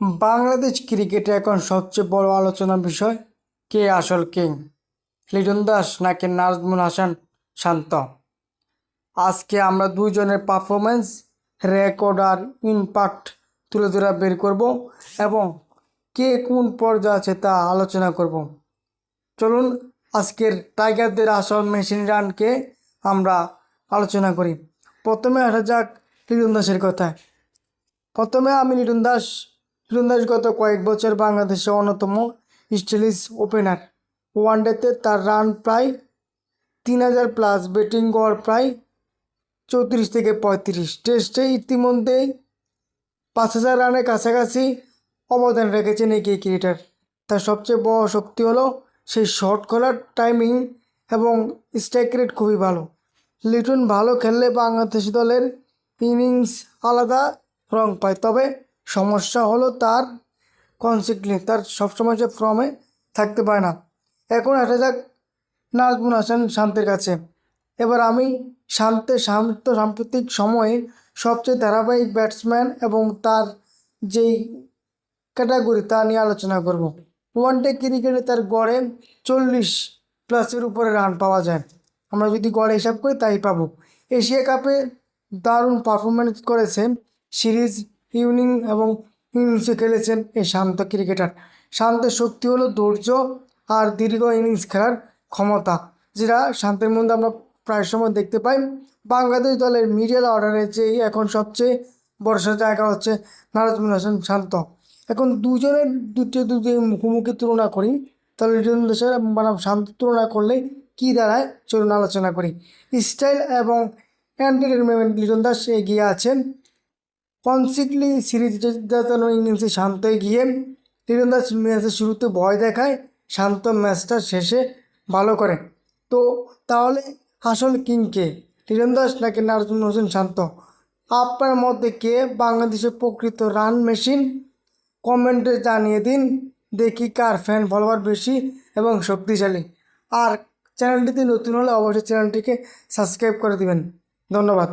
বাংলাদেশ ক্রিকেটে এখন সবচেয়ে বড় আলোচনার বিষয় কে আসল কিং? লিটন দাস নাকি নাজমুল হাসান শান্ত? আজকে আমরা দুইজনের পারফরমেন্স রেকর্ড আর ইম্প্যাক্ট তুলে ধরে বের করব এবং কে কোন পর্যায়ে আছে তা আলোচনা করব। চলুন, আজকের টাইগারদের আসল মেশিন রানকে আমরা আলোচনা করি। প্রথমে আসা যাক লিটন দাসের কথায়। প্রথমে আমি লিটন দাস দাস গত কয়েক বছর বাংলাদেশের অন্যতম স্টাইলিশ ওপেনার। ওয়ানডেতে তার রান প্রায় তিন হাজার প্লাস, ব্যাটিং গড় প্রায় চৌত্রিশ থেকে পঁয়ত্রিশ। টেস্টে ইতিমধ্যেই পাঁচ হাজার রানের কাছাকাছি অবদান রেখেছেন এই ক্রিকেটার। তার সবচেয়ে বড় শক্তি হলো সেই শর্ট করার টাইমিং এবং স্ট্রাইক রেট খুবই ভালো। লিটন ভালো খেললে বাংলাদেশ দলের ইনিংস আলাদা রং পায়, তবে সমস্যা হলো তার কনসিকলি তার সবসময় সে ফর্মে থাকতে পারে না। এখন আসা যাক নাজমুল হাসান শান্তের কাছে। এবার আমি শান্তে শান্ত সাম্প্রতিক সময়ে সবচেয়ে ধারাবাহিক ব্যাটসম্যান এবং তার যেই ক্যাটাগরি তা নিয়ে আলোচনা করব। ওয়ান ডে ক্রিকেটে তার গড়ে চল্লিশ প্লাসের উপরে রান পাওয়া যায়। আমরা যদি গড়ে হিসাব করি তাই পাবো। এশিয়া কাপে দারুণ পারফরমেন্স করেছে সিরিজ ইউনিং এবং ইনিংসে খেলেছেন এই শান্ত ক্রিকেটার। শান্তের শক্তি হলো ধৈর্য আর দীর্ঘ ইনিংস খেলার ক্ষমতা, যেটা শান্তের মধ্যে আমরা প্রায় সময় দেখতে পাই। বাংলাদেশ দলের মিডল অর্ডারে যে এখন সবচেয়ে বর্ষার জায়গা হচ্ছে নারাজমুল হাসান শান্ত। এখন দুজনের দুটো দুটি মুখোমুখি তুলনা করি, তাহলে দেশের মানে শান্ত তুলনা করলে কী দাঁড়ায় চলুন আলোচনা করি। স্টাইল এবং এন্টারটেনমেন্ট লিটন দাস এগিয়ে আছেন কনসিডলি সিরিজ জেতানো ইনিংসে শান্ত গিয়ে দাস ম্যাচের শুরুতে ভয় দেখায়, শান্ত ম্যাচটা শেষে ভালো করে। তো তাহলে আসল কিং কে লিটন নাকি নাজমুল হোসেন শান্ত? আপনার মধ্যে কে বাংলাদেশের প্রকৃত রান মেশিন? কমেন্টে জানিয়ে দিন। দেখি কার ফ্যান ফলোয়ার বেশি এবং শক্তিশালী। আর চ্যানেলটিতে নতুন হলে অবশ্যই চ্যানেলটিকে সাবস্ক্রাইব করে দিবেন। ধন্যবাদ।